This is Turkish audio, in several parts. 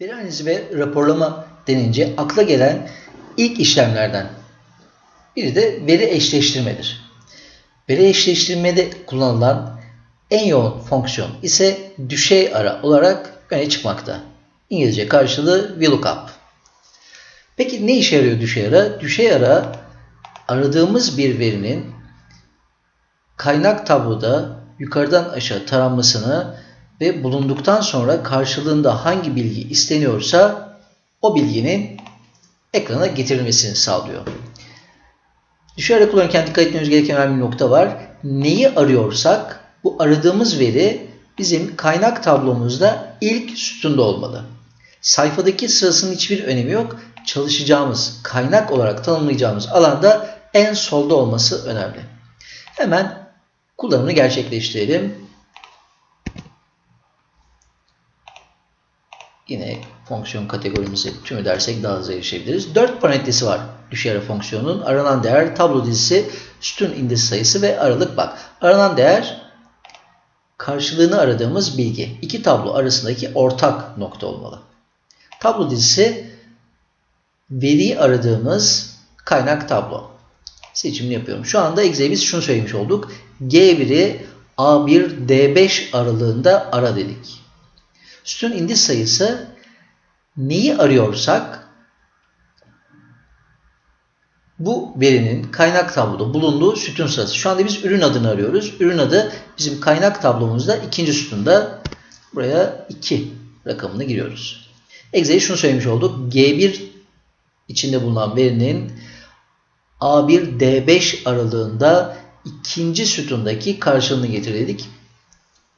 Veri analizi ve raporlama denince akla gelen ilk işlemlerden biri de veri eşleştirmedir. Veri eşleştirmede kullanılan en yoğun fonksiyon ise düşey ara olarak öne çıkmakta. İngilizce karşılığı VLOOKUP. Peki ne işe yarıyor düşey ara? Düşey ara aradığımız bir verinin kaynak tabloda yukarıdan aşağı taranmasını ve bulunduktan sonra karşılığında hangi bilgi isteniyorsa o bilginin ekrana getirilmesini sağlıyor. Düşey ara kullanırken dikkat etmemiz gereken önemli nokta var. Neyi arıyorsak bu aradığımız veri bizim kaynak tablomuzda ilk sütunda olmalı. Sayfadaki sırasının hiçbir önemi yok. Çalışacağımız, kaynak olarak tanımlayacağımız alanda en solda olması önemli. Hemen kullanımını gerçekleştirelim. Yine fonksiyon kategorimizi tüm edersek daha hızlı erişebiliriz. 4 parametresi var düşey ara fonksiyonunun. Aranan değer, tablo dizisi, sütun indeks sayısı ve aralık bak. Aranan değer karşılığını aradığımız bilgi. İki tablo arasındaki ortak nokta olmalı. Tablo dizisi veriyi aradığımız kaynak tablo. Seçimini yapıyorum. Şu anda Excel'e biz şunu söylemiş olduk. G1'i A1 D5 aralığında ara dedik. Sütun indeks sayısı neyi arıyorsak bu verinin kaynak tabloda bulunduğu sütun sırası. Şu anda biz ürün adını arıyoruz. Ürün adı bizim kaynak tablomuzda ikinci sütunda. Buraya 2 rakamını giriyoruz. Excel'e şunu söylemiş olduk. G1 içinde bulunan verinin A1 D5 aralığında ikinci sütundaki karşılığını getir dedik.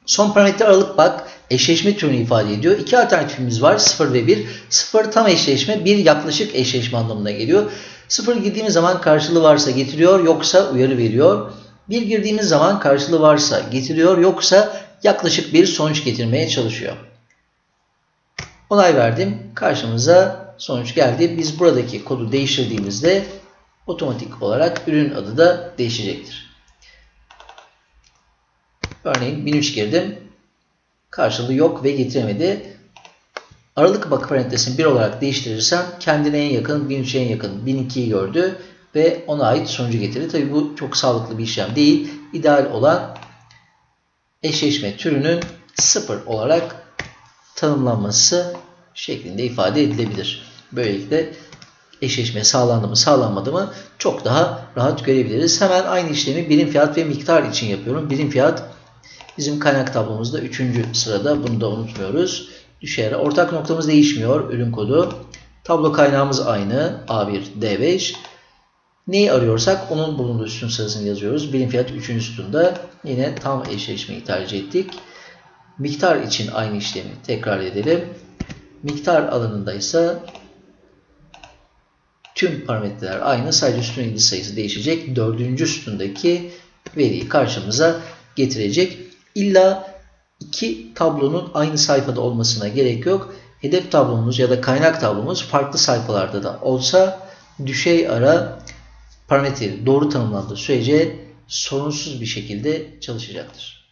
Son parametre aralık bak eşleşme türünü ifade ediyor. İki alternatifimiz var 0 ve 1. 0 tam eşleşme 1 yaklaşık eşleşme anlamına geliyor. 0 girdiğimiz zaman karşılığı varsa getiriyor yoksa uyarı veriyor. 1 girdiğimiz zaman karşılığı varsa getiriyor yoksa yaklaşık bir sonuç getirmeye çalışıyor. Onay verdim. Karşımıza sonuç geldi. Biz buradaki kodu değiştirdiğimizde otomatik olarak ürün adı da değişecektir. Örneğin 1003 girdim. Karşılığı yok ve getiremedi. Aralık bakı parantezini 1 olarak değiştirirsem kendine en yakın 1003'e en yakın 1002'yi gördü ve ona ait sonucu getirdi. Tabi bu çok sağlıklı bir işlem değil. İdeal olan eşleşme türünün 0 olarak tanımlanması şeklinde ifade edilebilir. Böylelikle eşleşme sağlandı mı sağlanmadı mı çok daha rahat görebiliriz. Hemen aynı işlemi birim fiyat ve miktar için yapıyorum. Birim fiyat bizim kaynak tablomuzda 3. sırada bunu da unutmuyoruz. Düşer. Ortak noktamız değişmiyor. Ürün kodu. Tablo kaynağımız aynı. A1, D5. Neyi arıyorsak onun bulunduğu sütun sırasını yazıyoruz. Birim fiyat 3. sütunda. Yine tam eşleşmeyi tercih ettik. Miktar için aynı işlemi tekrar edelim. Miktar alanında ise tüm parametreler aynı. Sadece sütun ilgisi sayısı değişecek. Dördüncü sütundaki veriyi karşımıza getirecek. İlla iki tablonun aynı sayfada olmasına gerek yok. Hedef tablomuz ya da kaynak tablomuz farklı sayfalarda da olsa düşey ara parametreleri doğru tanımlandığı sürece sorunsuz bir şekilde çalışacaktır.